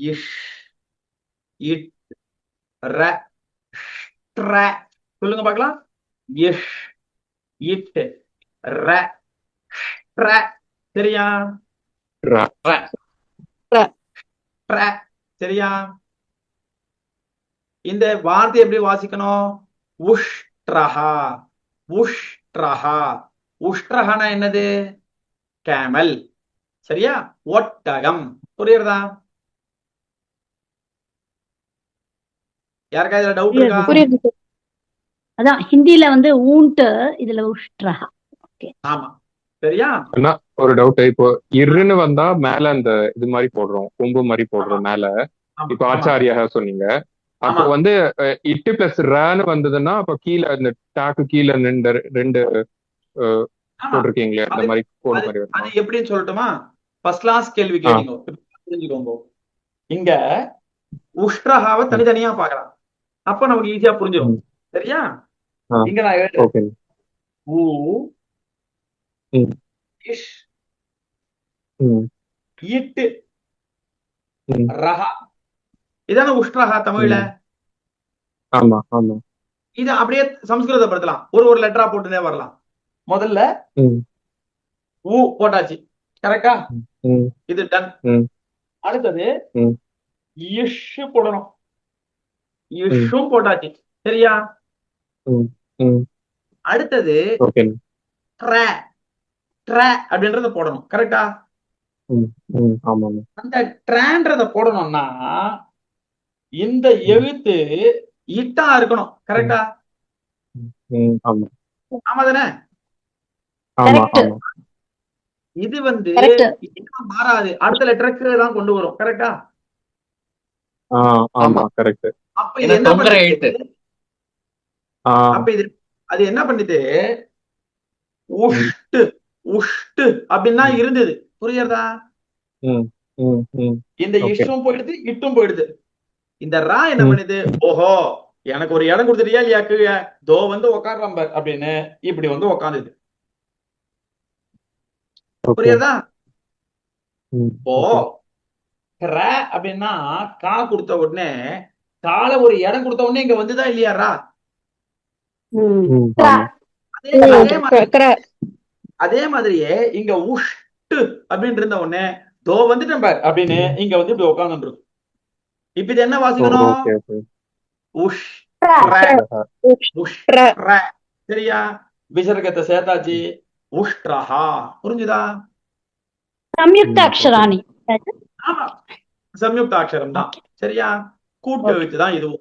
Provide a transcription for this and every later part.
இஷ் it ர ஷ்ட்ர. சொல்லுங்க பார்க்கலாம். இஷ் இட் ர ஷ்ட்ர. சரியா? சரியா? இந்த வார்த்தை எப்படி வாசிக்கணும்? உஷ்ட்ரஹா. உஷ்ட்ரஹா. உஷ்ட்ரஹனா என்னது? கேமல். சரியா? ஒட்டகம். புரியுறதா? யாருக்கா இதுல டவுட் இருக்கா? புரியுது. அதான் ஹிந்தில வந்து ஊன்ட்டு இதுல உஷ்ட்ரஹா ஆமா. சரியா? அண்ணா ஒரு டவுட் இப்போ இருன்னு வந்தா மேல அந்த இது மாதிரி போடுறோம் கொம்பு மாதிரி போடுறோம் மேல. இப்போ ஆமா. ஆச்சாரியா சொன்னீங்க. அப்போ. வந்து இட்டு பிளஸ் ரேன்னு வந்ததுன்னா அப்ப கீழே அந்த டாக்கு கீழே ரெண்டு ரெண்டு. போட்டிருக்கீங்களே அந்த மாதிரி கோடு அது மாதிரி அது எப்படின்னு சொல்லட்டுமா? ஃபர்ஸ்ட் கிளாஸ் கேள்வி கேட்டீங்க. புரிஞ்சுக்கோங்க. இங்க உஷ்ட்ரஹாவை தனித்தனியா பார்க்கலாம். அப்ப நமக்கு ஈஸியா புரிஞ்சிடும். சரியா. இங்க நான் எழுதுறேன். ஊ. இஷ் இட்டு. ரஹா. இதான உஷ்ட்ரஹா தமிழ்ல? ஆமா ஆமா. இது அப்படியே சம்ஸ்கிருதப்படுத்தலாம் ஒரு ஒரு லெட்டரா போட்டுனே வரலாம். முதல்ல ஊ போட்டாச்சு. கரெக்டா இது டன். அடுத்தது. இஷ் போடணும். இஷ்ஷும் போட்டாச்சு. சரியா? அடுத்தது ஓகே. ட்ர. ட்ர அப்படின்றத போடணும். கரெக்டா? அந்த ட்ரான்றத போடணும்னா இந்த எழுத்து இட்டா இருக்கணும். கரெக்டா? ஆமா. ஆமா தானே இது வந்து மாறாது. அடுத்த லெட்டருக்கு தான் கொண்டு வரும். கரெக்டா? ஆ ஆமா கரெக்ட் அப்ப இது என்ன எழுத்து. ஆ. அப்ப இது அது என்ன பண்ணுது உஷ்டு உஷ்டு அப்படின்னு இருந்தது. புரியுறதா இந்த. இஷ்டும் போயிடுது இட்டும் போயிடுது. இந்த ரா என்ன. பண்ணுது? ஓஹோ எனக்கு ஒரு இடம் கொடுத்துட்டியா இல்லையா தோ வந்து உக்காடுறான் அப்படின்னு இப்படி வந்து உக்காந்துது. புரியுதா இப்போ ர அப்படின்னா கா கொடுத்த உடனே கால ஒரு இடம் கொடுத்த உடனே இங்க வந்துதா இல்லையா ரா ம். ம் ஆமா. அதே அதே மாதிரி. அதே மாதிரியே இங்க உஷ்டு அப்படின்னு இருந்த உடனே தோ வந்துட்டேன் பார் அப்படின்னு இங்க வந்து இப்படி உட்காந்துட்டு இப்ப இது என்ன வாசிக்கணும் உஷ். சரியா? விசர்க்கத்தை சேர்த்தாச்சு. உஷ்ட்ரஹா. புரிஞ்சுதா? சம்யுக்த அக்ஷராணி ஆமா. சம்யுக்த அக்ஷரம் தான் சரியா? கூட்டு Okay. எழுத்து தான் இதுவும்.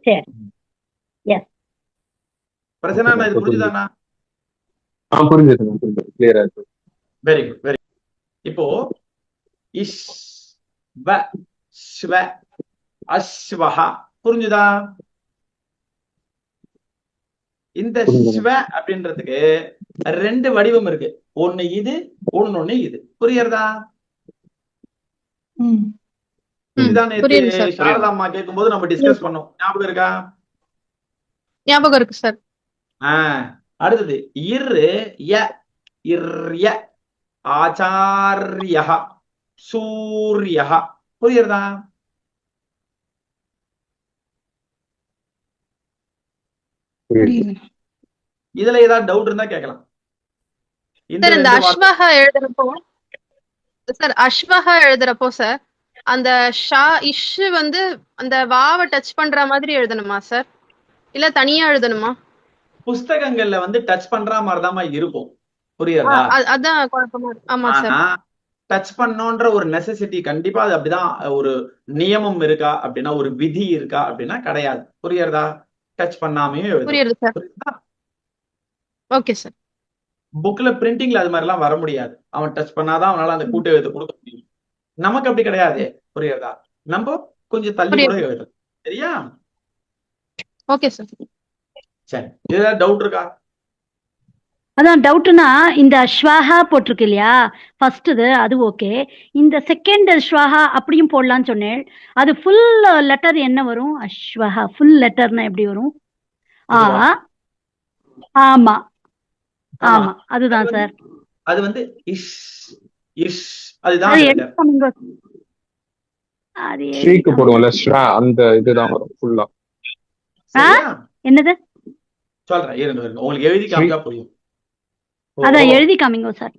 பிரச்சனை இது புரிஞ்சுதானா? வெரி குட் வெரி இப்போ இஷ் வ ஸ்வ அஸ்வஹா. புரிஞ்சுதா? இந்த. ஸ்வ அப்படின்றதுக்கு ரெண்டு வடிவம் இருக்கு. ஒண்ணு இது ஒண்ணு ஒண்ணு இது. புரியுறதா ம். இதுதான். சாரதா அம்மா கேட்கும்போது நம்ம டிஸ்கஸ் பண்ணோம். ஞாபகம் இருக்கா? ஞாபகம் இருக்கு சார். ஆஹ் அடுத்தது. இரு ய இர்ய ஆச்சாரிய சூரிய. புரியுறதா இதுல ஏதாவது டவுட் இருந்தா கேட்கலாம். இந்த சார் இந்த அஸ்வஹா எழுதுறப்போ சார் அஸ்வஹா எழுதுறப்போ சார் அந்த ஷா இஷ் வந்து அந்த வாவை டச் பண்ற மாதிரி எழுதணுமா சார் இல்ல தனியா எழுதணுமா? புஸ்தகங்கள்ல வந்து டச் பண்ற மாதிரிதாம்மா இருக்கும். அ- அதான் குழப்பமா இருக்கு. ஆமா சார் டச் பண்ணோன்ற ஒரு நெசசிட்டி கண்டிப்பா அது அப்படிதான் ஒரு நியமம் இருக்கா அப்படின்னா ஒரு விதி இருக்கா அப்படின்னா கிடையாது. புரியுறதா? டச் பண்ணாமையும் புரியுது சார் புரியுதா? ஓகே சார் புக்ல பிரிண்டிங்ல அது மாதிரிலாம் வர முடியாது. அவன் டச் பண்ணாதான் அவனால அந்த கூட்டு எழுத்து கொடுக்க முடியும். நமக்கு அப்படி கிடையாது. புரியுறதா நம்ம கொஞ்சம் தள்ளி கூட எழுதலாம் சரியா? ஓகே சார் சரி. ஏதாவது டவுட் இருக்கா? அதான் டவுட்னா இந்த ஸ்வாஹா போட்டிருக்கு இல்லையா? ஃபர்ஸ்ட் இது அது ஓகே இந்த செகண்ட் ஸ்வாஹா அப்படியும் போடலாம்னு சொன்னேன். அது ஃபுல் லெட்டர் என்ன வரும்? அஸ்வஹா ஃபுல் லெட்டர்னா எப்படி வரும்? ஆ? ஆமா. ஆமா. ஆமா. அதுதான் சார் அது வந்து இஷ் இஷ் அதுதான் ஸ்ரீக்கு போடுவோம்ல ஸ்ரா அந்த இதுதான் வரும் ஃபுல்லா என்னது? சொல்றேன் இருங்க இருங்க. உங்களுக்கு எழுதி காமிச்சா புரியும். அதான் எழுதி காமிங்க சார்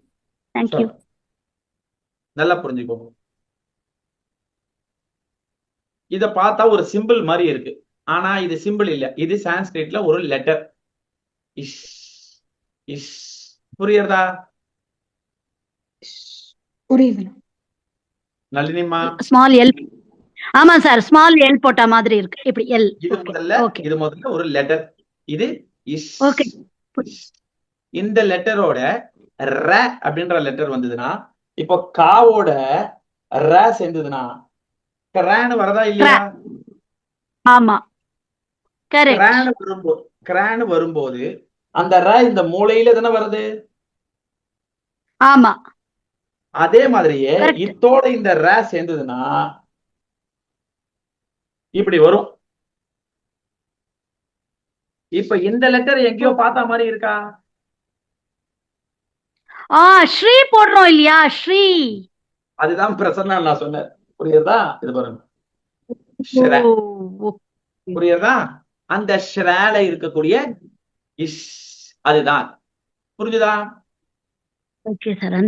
தேங்க்யூ சொல்றேன். நல்லா புரிஞ்சுக்கோங்க. இத பார்த்தா ஒரு சிம்பிள் மாதிரி இருக்கு. ஆனா இது சிம்பிள் இல்ல. இது சான்ஸ்கிரிட்ல ஒரு லெட்டர் இஷ் இஷ். புரியுறதா? புரியுது நளினிமா ஸ்மால் எல் ஆமா சார் ஸ்மால் எல் போட்ட மாதிரி இருக்கு. இப்படி எல் இது முதல்ல இது முதல்ல ஒரு லெட்டர் இது ஓகே இந்த லெட்டரோட ர அப்படின்ற லெட்டர் வந்ததுன்னா இப்போ காவோட ர சேர்ந்ததுன்னா கிரான்னு வரதா இல்லையா? ஆமா. கரெக்ட் கிரான்னு வரும்போது கிரான்னு வரும்போது அந்த ர இந்த மூலையில தானே வருது? ஆமா. அதே மாதிரியே. இத்தோட இந்த ர சேர்ந்ததுன்னா இப்படி வரும். இப்ப இந்த லெட்டர் எங்கேயோ பார்த்த மாதிரி இருக்கா? ஆ ஸ்ரீ போடுறோம் இல்லையா? ஸ்ரீ. அதுதான் பிரசன்னா நான் சொன்னேன். புரியுதா? இது பாருங்க. புரியுதா? அந்த ஷ்ரால இருக்கக்கூடிய இஷ் அதுதான். புரிஞ்சுதா? ஓகே சார் அந்த